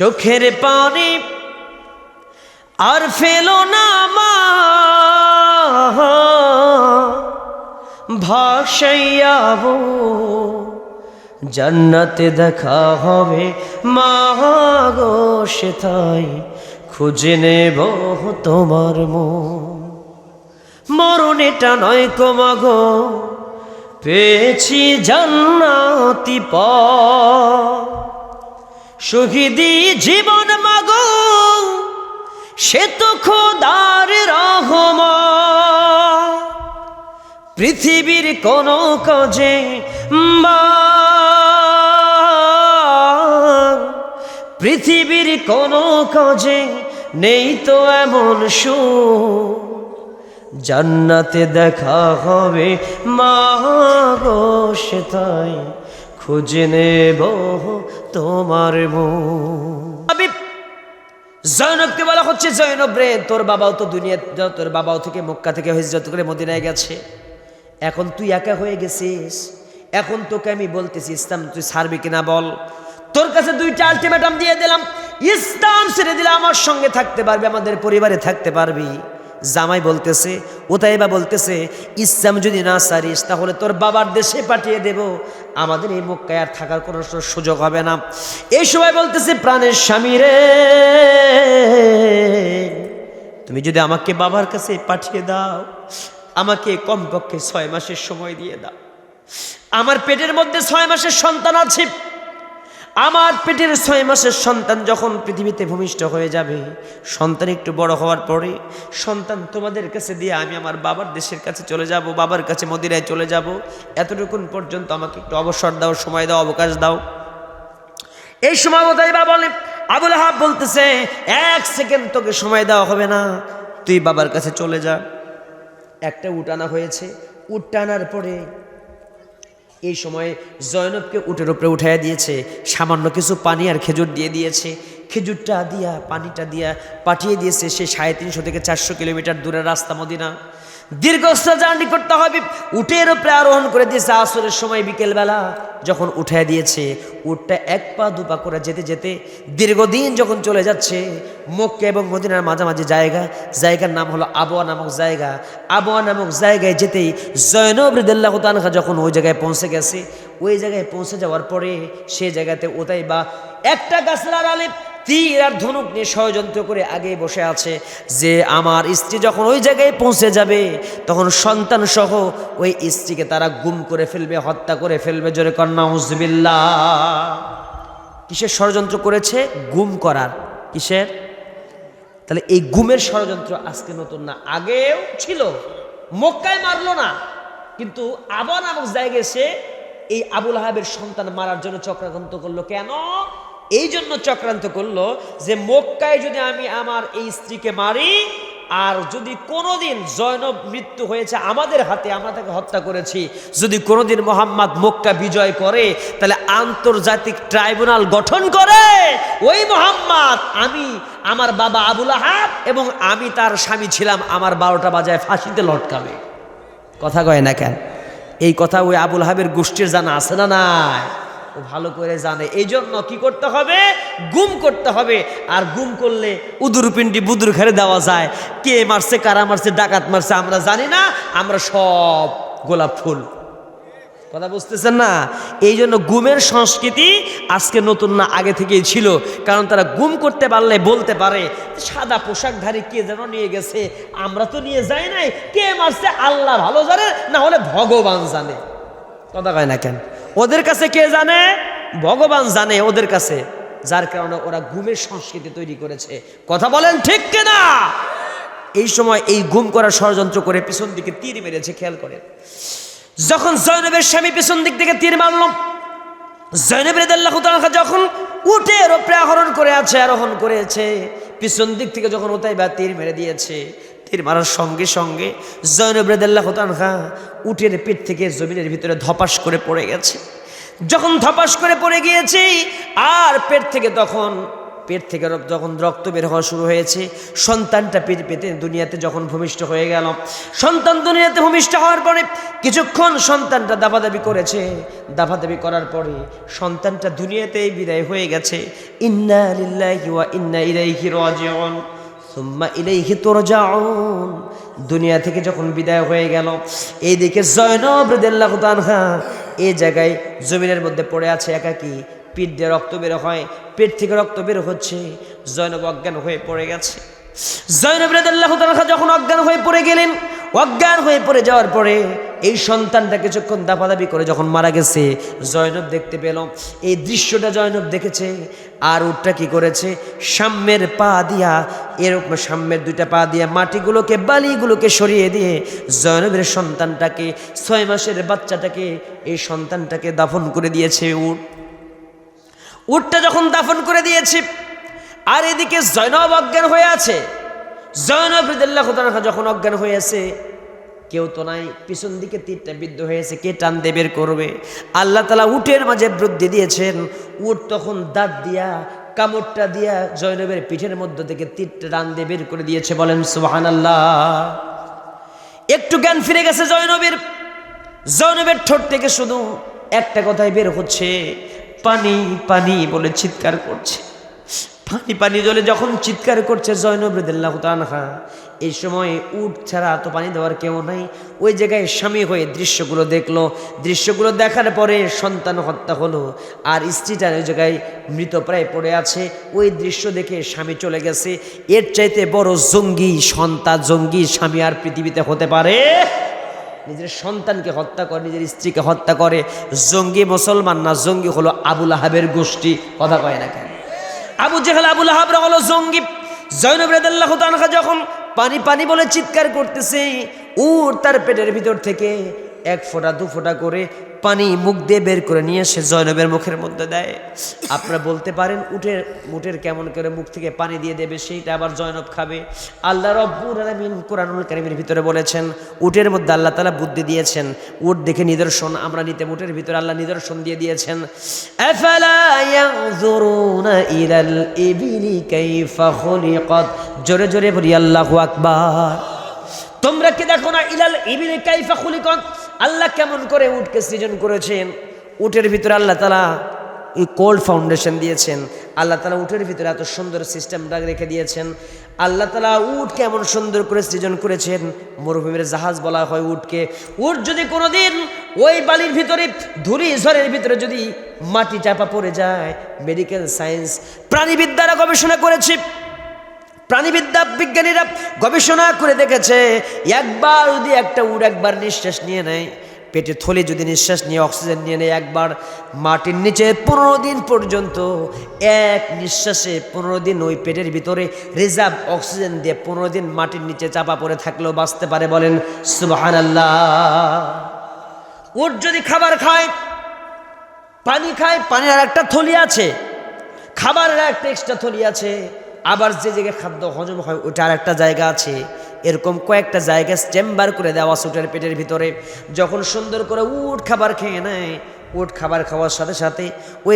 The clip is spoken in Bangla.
চোখের পানি আর ফেলো না মা। ভাসাইয়াবো জান্নাতে দেখা হবে মা গো সেথাই খুঁজে নেব তোমার মন। মরণেটা নয় কমাগো পেয়েছি জান্নাতি প শহীদি জীবন মাগো, সে তো খোদার রহম পৃথিবীর কোন কাজে পৃথিবীর কোন কাজে নেই তো এমন সু জান্নাতে দেখা হবে মা গো সেটাই খুঁজে নেব তোমার জৈনবকে বলা হচ্ছে জৈনব রে, তোর বাবাও তো দুনিয়া তোর বাবাও থেকে মক্কা থেকে হিজরত করে মদিনায় গেছে। এখন তুই একা হয়ে গেছিস। এখন তোকে আমি বলতেছি, ইসলাম, তুই ছাড়বি কিনা বল। তোর কাছে দুইটা আলটিমেটাম দিয়ে দিলাম। ইসলাম ছেড়ে দিলে আমার সঙ্গে থাকতে পারবি, আমাদের পরিবারে থাকতে পারবি। জামাই বলতেছে ওতাইবা বলতেছে, ইসলাম যদি না সারিস, তাহলে তোর বাবার দেশে পাঠিয়ে দেব। আমাদের এই মক্কায় আর থাকার কোনো সুযোগ হবে না। এই সময় বলতেছে, প্রাণের স্বামী রে, তুমি যদি আমাকে বাবার কাছে পাঠিয়ে দাও, আমাকে কমপক্ষে ছয় মাসের সময় দিয়ে দাও। আমার পেটের মধ্যে ছয় মাসের সন্তান আছে। আমার পেটের ছয় মাসের সন্তান যখন পৃথিবীতে ভূমিষ্ঠ হয়ে যাবে, সন্তান একটু বড় হওয়ার পরে সন্তান তোমাদের কাছে দিয়ে আমি আমার বাবার দেশের কাছে চলে যাব, বাবার কাছে মদিরায় চলে যাব। এতটুকুন পর্যন্ত আমাকে একটু অবসর দাও, সময় দাও, অবকাশ দাও। এই সময় বা বলে, আবুল হাব বলতেছে, এক সেকেন্ড তোকে সময় দেওয়া হবে না, তুই বাবার কাছে চলে যা। একটা উঠানা হয়েছে উট টানার পরে এই সময়ে জয়নবকে উটের উপরে উঠাইয়া দিয়েছে, সামান্য কিছু পানি আর খেজুর দিয়ে দিয়েছে। খেজুরটা দিয়া, পানিটা দিয়া পাঠিয়ে দিয়েছে সে সাড়ে তিনশো থেকে চারশো কিলোমিটার দূরের রাস্তা মদিনা। দীর্ঘস্থ জার্নি করতে হবে। উটের উপরে আরোহণ করে দিয়েছে আসরের সময় বিকেলবেলা। যখন উঠায় দিয়েছে, উটটা এক পা, দু পা করে যেতে যেতে দীর্ঘদিন যখন চলে যাচ্ছে, মক্কা এবং মদিনার মাঝামাঝি জায়গা। জায়গার নাম হলো আবহাওয়া নামক জায়গা। আবহাওয়া নামক জায়গায় যেতেই জয়নব রিদুল্লাহ তানহা যখন ওই জায়গায় পৌঁছে গেছে, ওই জায়গায় পৌঁছে যাওয়ার পরে সে জায়গাতে ওটাই বা একটা গাছলার আলিপ তীর আর ধনুক নিয়ে ষড়যন্ত্র করে আগে বসে আছে যে আমার স্ত্রী যখন ওই জায়গায় পৌঁছে যাবে, তখন সন্তান সহ ওই স্ত্রীকে তারা গুম করে ফেলবে, হত্যা করে ফেলবে, জোরে কন্যা হুজবিল্লা কিসের ষড়যন্ত্র করেছে? গুম করার। কিসের? তাহলে এই গুমের ষড়যন্ত্র আজকে নতুন না, আগেও ছিল, মক্কায় মারলো না, কিন্তু আবা নামক জায়গায় সে এই আবুল আহাবের সন্তান মারার জন্য চক্রান্ত করল। কেন? এই জন্য চক্রান্ত করল যে মক্কায় যদি আমি আমার এই স্ত্রীকে মারি, আর যদি কোনোদিন জয়নব মৃত্যু হয়েছে আমাদের হাতে, আমরা তাকে হত্যা করেছি, যদি কোনোদিন মোহাম্মদ মক্কা বিজয় করে, তাহলে আন্তর্জাতিক ট্রাইব্যুনাল গঠন করে, ওই মোহাম্মদ, আমি আমার বাবা আবুল আহাব এবং আমি তার স্বামী ছিলাম, আমার বারোটা বাজায় ফাঁসিতে লটকাবে। কথা কয় না কেন? এই কথা ওই আবুল হাবের গোষ্ঠীর জানা আছে না নাই? ও ভালো করে জানে। এই জন্য কি করতে হবে? গুম করতে হবে। আর গুম করলে উদুর পিন্ডি বুদুর ঘরে দেওয়া যায়। কে মারছে, কারা মারছে, ডাকাত মারছে, আমরা জানি না। আমরা সব গোলাপ ফুল। কথা বুঝতেছেন না? এই জন্য গুমের সংস্কৃতি আজকে নতুন না, আগে থেকেই ছিল। কারণ তারা গুম করতে পারলে বলতে পারে, সাদা পোশাকধারী কে যেন নিয়ে গেছে, আমরা তো নিয়ে যাই নাই। কে মারছে? আল্লাহ ভালো জানে, না হলে ভগবান জানে। কথা কয় না কেন? ওদের কাছে কে জানে? ভগবান জানে ওদের কাছে, যার কারণে ওরা গুমের সংস্কৃতি তৈরি করেছে। কথা বলেন ঠিক কিনা? এই সময় এই গুম করার ষড়যন্ত্র করে পিছন দিকে তীর মেরেছে, খেয়াল করেন। যখন জয়নবের স্বামী পিছন দিক থেকে তীর মারল আল্লাহ যখন উটের ওপরে আহরণ করে আছে, আরোহণ করেছে, পিছন দিক থেকে যখন ওতাই বা তীর মেরে দিয়েছে তীর মারার সঙ্গে সঙ্গে জয়নব রেদাল্লাহ তানহা উটের পিঠ থেকে জমিনের ভিতরে ধপাস করে পড়ে গেছে। যখন ধপাস করে পড়ে গিয়েছে, আর পেট থেকে তখন, পেট থেকে যখন রক্ত বের হওয়া শুরু হয়েছে, সন্তানটা পেট পেতে দুনিয়াতে যখন ভূমিষ্ঠ হয়ে গেল। সন্তান দুনিয়াতে ভূমিষ্ঠ হওয়ার পরে কিছুক্ষণ সন্তানটা দাবাদাবি করেছে। দাবাদাবি করার পরে সন্তানটা দুনিয়াতেই বিদায় হয়ে গেছে। ইন্না ইন্না ইলাইহি রাজিউন। সুম্মা ইলাইহি তুরজাউন। দুনিয়া থেকে যখন বিদায় হয়ে গেল, এইদিকে জয়নব রাদিয়াল্লাহু তাআলা এই জায়গায় জমিনের মধ্যে পড়ে আছে একাকী। পিঠ দিয়ে রক্ত বের হয়, পেট থেকে রক্ত বের হচ্ছে। জয়নব অজ্ঞান হয়ে পড়ে গেছে। জয়নব রাদিয়াল্লাহু তাআলা যখন অজ্ঞান হয়ে পড়ে গেলেন, অজ্ঞান হয়ে পড়ে যাওয়ার পরে এই সন্তানটা কিছুক্ষণ দাপাদাপি করে যখন মারা গেছে, জয়নব দেখতে পেল। এই দৃশ্যটা জয়নব দেখেছে আর উটটা কি করেছে? সাম্যের পা দিয়া, এরকম সাম্যের দুইটা পা দিয়া মাটিগুলোকে, বালিগুলোকে সরিয়ে দিয়ে জয়নবের সন্তানটাকে, ছয় মাসের বাচ্চাটাকে, এই সন্তানটাকে দাফন করে দিয়েছে উট। উটটা যখন দাফন করে দিয়েছে, আর এদিকে জয়নব অজ্ঞান হয়ে আছে। জয়নব যখন অজ্ঞান হয়ে আছে কেউ তো নাই, পিছন দিকে তীরটা বিদ্ধ হয়েছে কে টান বের করবে? আল্লাহ তালা উটের মাঝে বৃদ্ধি দিয়েছেন, উট তখন দাঁত দিয়া, কামড়টা দিয়া জয়নবের পিঠের মধ্য থেকে তীরটা টান দিয়ে বের করে দিয়েছে, বলেন সুবাহান আল্লাহ একটু জ্ঞান ফিরে গেছে জয়নবের জয়নবের ঠোঁট থেকে শুধু একটা কথাই বের হচ্ছে, পানি পানি বলে চিৎকার করছে। পানি পানি জলে যখন চিৎকার করছে, জয়নব রেদুল্লাহ তানহা এই সময় উট ছাড়া তো পানি দেওয়ার কেউ নাই। ওই জায়গায় স্বামী হয়ে দৃশ্যগুলো দেখল। দৃশ্যগুলো দেখার পরে সন্তান হত্যা হলো। আর স্ত্রীটা ওই জায়গায় মৃতপ্রায় পড়ে আছে। ওই দৃশ্য দেখে স্বামী চলে গেছে। এর চাইতে বড় জঙ্গি সন্তান, জঙ্গি স্বামী আর পৃথিবীতে হতে পারে। নিজের সন্তানকে হত্যা করে, নিজের স্ত্রীকে হত্যা করে। জঙ্গি মুসলমান না, জঙ্গি হলো আবুল আহাবের গোষ্ঠী। কথা কয় না কেন? আবু জেহেল আবুল আহাবরা হলো জঙ্গি। জৈনব রেদাল্লাহ যখন পানি পানি বলে চিৎকার করতেছে উর তার পেটের ভিতর থেকে। এক ফোঁটা, দু ফোঁটা করে পানি মুখ দিয়ে বের করে নিয়ে সে জয়নবের মুখের মধ্যে দেয়। আপনারা বলতে পারেন উটের উটের কেমন করে মুখ থেকে পানি দিয়ে দেবে, সেইটা আবার জয়নব খাবে। আল্লাহ রব্বুর আলামিন কোরআনুল কারিমের ভিতরে বলেছেন, উটের মধ্যে আল্লাহ তালা বুদ্ধি দিয়েছেন। উট দেখে নিদর্শন, আমরা নিতে, উটের ভিতরে আল্লাহ নিদর্শন দিয়ে দিয়েছেন। জোরে জোরে বলি, আল্লাহু আকবার। তোমরা কি দেখো না, ইলাল ইবিলি কাইফা খুলিকাত? আল্লাহ কেমন করে উটকে সৃজন করেছেন? উটের ভিতরে আল্লাহ তালা এই কোল্ড ফাউন্ডেশন দিয়েছেন। আল্লাহ তালা উটের ভিতরে এত সুন্দর সিস্টেমটা রেখে দিয়েছেন। আল্লাহ তালা উট কেমন সুন্দর করে সৃজন করেছেন। মরুভূমির জাহাজ বলা হয় উটকে। উট যদি কোনোদিন ওই বালির ভিতরে, ধুলি ঝড়ের ভিতরে যদি মাটি চাপা পড়ে যায় মেডিকেল সায়েন্স প্রাণীবিদ্যারা গবেষণা করেছে। প্রাণীবিদ্যা বিজ্ঞানীরা গবেষণা করে দেখেছে, একবার যদি একটা উড় একবার নিঃশ্বাস নিয়ে নেয় পেটে থলে যদি নিঃশ্বাস নিয়ে অক্সিজেন নিয়ে নেয় একবার, মাটির নিচে পনেরো দিন পর্যন্ত এক নিঃশ্বাসে পনেরো দিন ওই পেটের ভিতরে রিজার্ভ অক্সিজেন দিয়ে পনেরো দিন মাটির নিচে চাপা পড়ে থাকলেও বাঁচতে পারে বলেন সুবাহান আল্লাহ উট যদি খাবার খায়, পানি খায়, পানির আর একটা থলি আছে, খাবারের একটা এক্সট্রা থলি আছে আবার যে জায়গায় খাদ্য হজম হয় ওটার একটা জায়গা আছে। এরকম কয়েকটা জায়গা চেম্বার করে দেওয়া উটের পেটের ভিতরে। যখন সুন্দর করে উট খাবার খেয়ে নেয়, উট খাবার খাওয়ার সাথে সাথে ওই